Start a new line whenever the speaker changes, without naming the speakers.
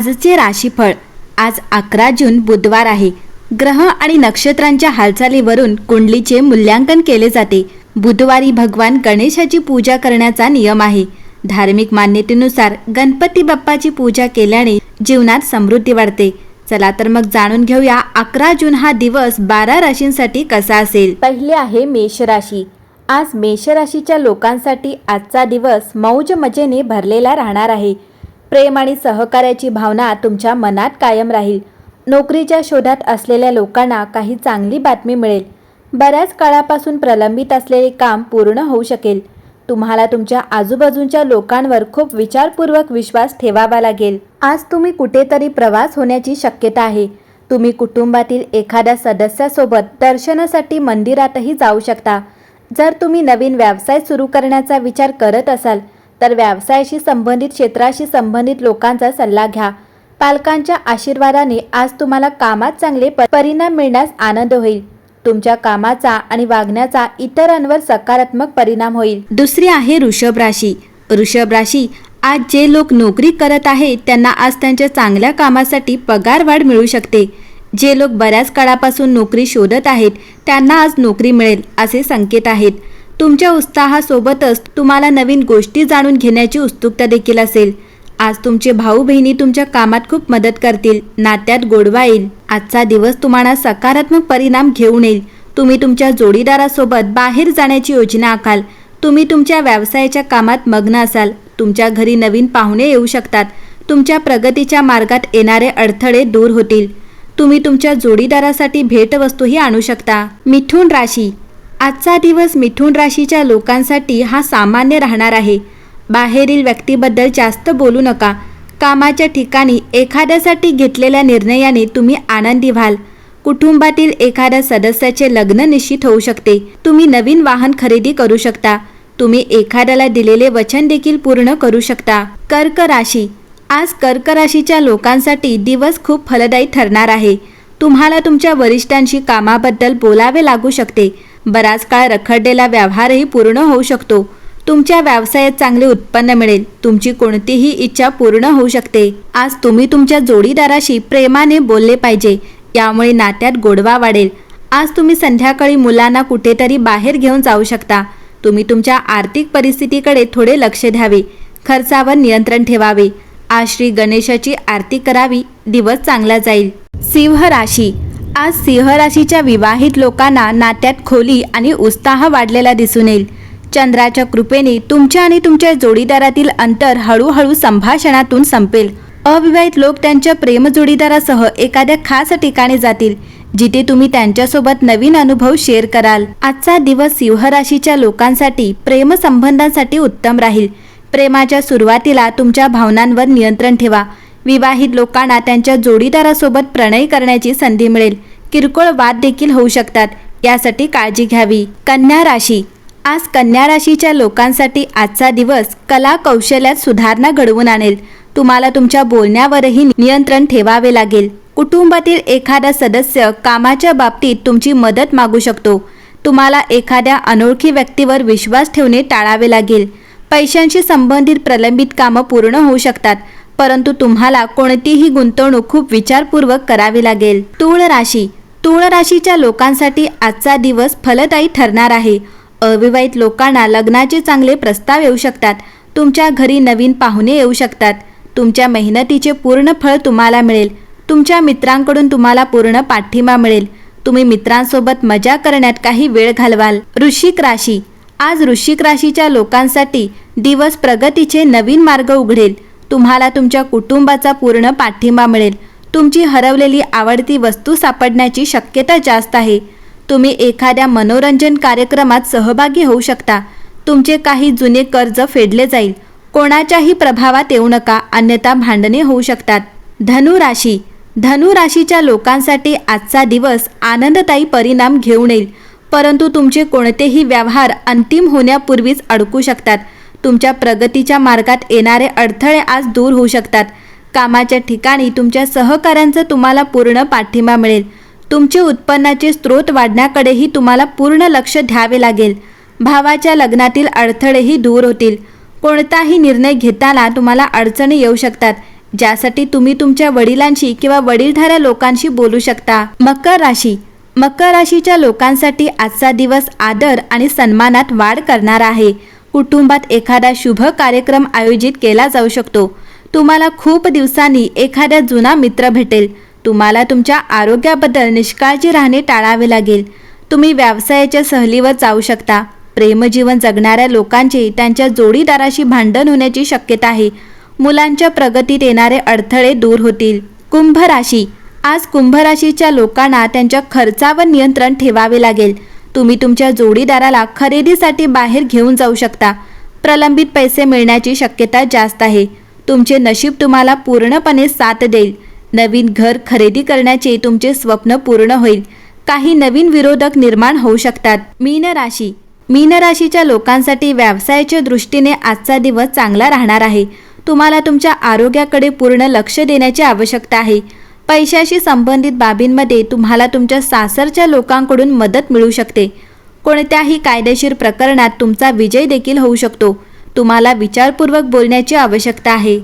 आजचे राशीफळ. आज अकरा जून बुधवार आहे. ग्रह आणि नक्षत्रांच्या हालचालीवरून कुंडलीचे मूल्यांकन केले जाते. बुधवारी भगवान गणेशाची पूजा करण्याचा नियम आहे. धार्मिक मान्यतेनुसार गणपती बाप्पाची पूजा केल्याने जीवनात समृद्धी वाढते. चला तर मग जाणून घेऊया अकरा जून हा दिवस बारा राशींसाठी कसा असेल. पहिले आहे मेष राशी. आज मेष राशीच्या लोकांसाठी आजचा दिवस मौज मजेने भरलेला राहणार आहे. प्रेम आणि सहकार्याची भावना तुमच्या मनात कायम राहील. नोकरीच्या शोधात असलेल्या लोकांना काही चांगली बातमी मिळेल. बऱ्याच काळापासून प्रलंबित असलेले काम पूर्ण होऊ शकेल. तुम्हाला तुमच्या आजूबाजूच्या लोकांवर खूप विचारपूर्वक विश्वास ठेवावा लागेल. आज तुम्ही कुठेतरी प्रवास होण्याची शक्यता आहे. तुम्ही कुटुंबातील एखाद्या सदस्यासोबत दर्शनासाठी मंदिरातही जाऊ शकता. जर तुम्ही नवीन व्यवसाय सुरू करण्याचा विचार करत असाल तर व्यवसायाशी संबंधित क्षेत्राशी संबंधित लोकांचा सल्ला घ्या. पालकांच्या आशीर्वादाने आज तुम्हाला कामात चांगले प- परिणाम मिळण्यास आनंद होईल. तुमच्या कामाचा आणि वागण्याचा इतरांवर सकारात्मक परिणाम होईल. दुसरी आहे ऋषभ राशी. ऋषभ राशी आज जे लोक नोकरी करत आहेत त्यांना आज त्यांच्या चांगल्या कामासाठी पगारवाढ मिळू शकते. जे लोक बऱ्याच काळापासून नोकरी शोधत आहेत त्यांना आज नोकरी मिळेल असे संकेत आहेत. तुमच्या उत्साहासोबतच तुम्हाला नवीन गोष्टी जाणून घेण्याची उत्सुकता देखील असेल. आज तुमचे भाऊ बहिणी तुमच्या कामात खूप मदत करतील. नात्यात गोडवा येईल. आजचा दिवस तुम्हाला सकारात्मक परिणाम घेऊन येईल. तुम्ही तुमच्या जोडीदारासोबत बाहेर जाण्याची योजना आखाल. तुम्ही तुमच्या व्यवसायाच्या कामात मग्न असाल. तुमच्या घरी नवीन पाहुणे येऊ शकतात. तुमच्या प्रगतीच्या मार्गात येणारे अडथळे दूर होतील. तुम्ही तुमच्या जोडीदारासाठी भेटवस्तूही आणू शकता. मिथुन राशी आजचा दिवस मिथुन राशीच्या लोकांसाठी हा सामान्य राहणार आहे. बाहेरील व्यक्तीबद्दल जास्त बोलू नका. कामाच्या ठिकाणी एखाद्यासाठी घेतलेल्या निर्णयाने तुम्ही आनंदी व्हाल. कुटुंबातील एखाद्या सदस्याचे लग्न निश्चित होऊ शकते. तुम्ही नवीन वाहन खरेदी करू शकता. तुम्ही एखाद्याला दिलेले वचन देखील पूर्ण करू शकता. कर्क राशी. आज कर्क राशीच्या लोकांसाठी दिवस खूप फलदायी ठरणार आहे. तुम्हाला तुमच्या वरिष्ठांशी कामाबद्दल बोलावे लागू शकते. बराच काळ रखडलेला व्यवहारही पूर्ण होऊ शकतो. तुमच्या व्यवसायात चांगले उत्पन्न मिळेल. तुमची कोणतीही इच्छा पूर्ण होऊ शकते. आज तुम्ही तुमच्या जोडीदाराशी प्रेमाने बोलले पाहिजे. यामुळे नात्यात गोडवा वाढेल. आज तुम्ही संध्याकाळी मुलांना कुठेतरी बाहेर घेऊन जाऊ शकता. तुम्ही तुमच्या आर्थिक परिस्थितीकडे थोडे लक्ष द्यावे. खर्चावर नियंत्रण ठेवावे. आज श्री गणेशाची आरती करावी. दिवस चांगला जाईल. सिंह राशी. आज सिंह राशीच्या विवाहित लोकांना नात्यात खोली आणि उत्साह वाढलेला दिसून येईल. चंद्राच्या कृपेने तुमच्या आणि तुमच्या जोडीदारातील अंतर हळूहळू संभाषणातून संपेल. अविवाहित लोक त्यांच्या प्रेम जोडीदारासह एखाद्या खास ठिकाणी जातील जिथे तुम्ही त्यांच्यासोबत नवीन अनुभव शेअर कराल. आजचा दिवस सिंह राशीच्या लोकांसाठी प्रेम संबंधांसाठी उत्तम राहील. प्रेमाच्या सुरुवातीला तुमच्या भावनांवर नियंत्रण ठेवा. विवाहित लोकांना त्यांच्या जोडीदारासोबत प्रणय करण्याची संधी मिळेल. किरकोळ वाद देखील होऊ शकतात. यासाठी काळजी घ्यावी. कन्या राशी. आज कन्या राशीच्या लोकांसाठी आजचा दिवस कला कौशल्यात सुधारणा घडवून आणेल. तुम्हाला तुमच्या बोलण्यावरही नियंत्रण ठेवावे लागेल. कुटुंबातील एखादा सदस्य कामाच्या बाबतीत तुमची मदत मागू शकतो. तुम्हाला एखाद्या अनोळखी व्यक्तीवर विश्वास ठेवणे टाळावे लागेल. पैशांशी संबंधित प्रलंबित कामं पूर्ण होऊ शकतात. परंतु तुम्हाला कोणतीही गुंतवणूक खूप विचारपूर्वक करावी लागेल. तूळ राशी. तूळ राशीच्या लोकांसाठी आजचा दिवस फलदायी ठरणार आहे. अविवाहित लोकांना लग्नाचे चांगले प्रस्ताव येऊ शकतात. तुमच्या घरी नवीन पाहुणे येऊ शकतात. तुमच्या मेहनतीचे पूर्ण फळ तुम्हाला मिळेल. तुमच्या मित्रांकडून तुम्हाला पूर्ण पाठिंबा मिळेल. तुम्ही मित्रांसोबत मजा करण्यात काही वेळ घालवाल. वृश्चिक राशी. आज वृश्चिक राशीच्या लोकांसाठी दिवस प्रगतीचे नवीन मार्ग उघडेल. तुम्हाला तुमच्या कुटुंबाचा पूर्ण पाठिंबा मिळेल. तुमची हरवलेली आवडती वस्तू सापडण्याची शक्यता जास्त आहे. तुम्ही एखाद्या मनोरंजन कार्यक्रमात सहभागी होऊ शकता. तुमचे काही जुने कर्ज फेडले जाईल. कोणाच्याही प्रभावात येऊ नका अन्यथा भांडणे होऊ शकतात. धनु राशी. धनु राशीच्या लोकांसाठी आजचा दिवस आनंददायी परिणाम घेऊन येईल. परंतु तुमचे कोणतेही व्यवहार अंतिम होण्यापूर्वीच अडकू शकतात. तुमच्या प्रगतीच्या मार्गात येणारे अडथळे आज दूर होऊ शकतात. कामाच्या ठिकाणी तुमच्या सहकाऱ्यांचा तुम्हाला पूर्ण पाठिंबा मिळेल. तुमचे उत्पन्नाचे स्रोत वाढण्याकडेही तुम्हाला पूर्ण लक्ष द्यावे लागेल. भावाच्या लग्नातील अडथळेही दूर होतील. कोणताही निर्णय घेताना तुम्हाला अडचणी येऊ शकतात ज्यासाठी तुम्ही तुमच्या वडिलांशी किंवा वडीलधाऱ्या लोकांशी बोलू शकता. मकर राशी. मकर राशीच्या लोकांसाठी आजचा दिवस आदर आणि सन्मानात वाढ करणार आहे. कुटुंबात एखादा शुभ कार्यक्रम आयोजित केला जाऊ शकतो. तुम्हाला खूप दिवसांनी एखादा जुना मित्र भेटेल. तुम्हाला तुमच्या आरोग्याबद्दल निष्काळजी राहणे टाळावे लागेल. तुम्ही व्यवसायाच्या सहलीवर जाऊ शकता. प्रेमजीवन जगणाऱ्या लोकांचे त्यांच्या जोडीदाराशी भांडण होण्याची शक्यता आहे. मुलांच्या प्रगतीत येणारे अडथळे दूर होतील. कुंभ राशी आज कुंभ राशीच्या लोकांना त्यांच्या खर्चावर नियंत्रण ठेवावे लागेल. तुम्ही तुमच्या जोडीदाराला खरेदीसाठी बाहेर घेऊन जाऊ शकता. प्रलंबित पैसे मिळण्याची शक्यता जास्त आहे. तुमचे नशीब तुम्हाला पूर्णपणे साथ देईल. नवीन घर खरेदी करण्याचे तुमचे स्वप्न पूर्ण होईल. काही नवीन विरोधक निर्माण होऊ शकतात. मीन राशी. मीन राशीच्या लोकांसाठी व्यवसायाच्या दृष्टीने आजचा दिवस चांगला राहणार आहे. तुम्हाला तुमच्या आरोग्याकडे पूर्ण लक्ष देण्याची आवश्यकता आहे. पैशाशी संबंधित बाबींमध्ये तुम्हाला तुमच्या सासरच्या लोकांकडून मदत मिळू शकते. कोणत्याही कायदेशीर प्रकरणात तुमचा विजय देखील होऊ शकतो. तुम्हाला विचारपूर्वक बोलण्याची आवश्यकता आहे.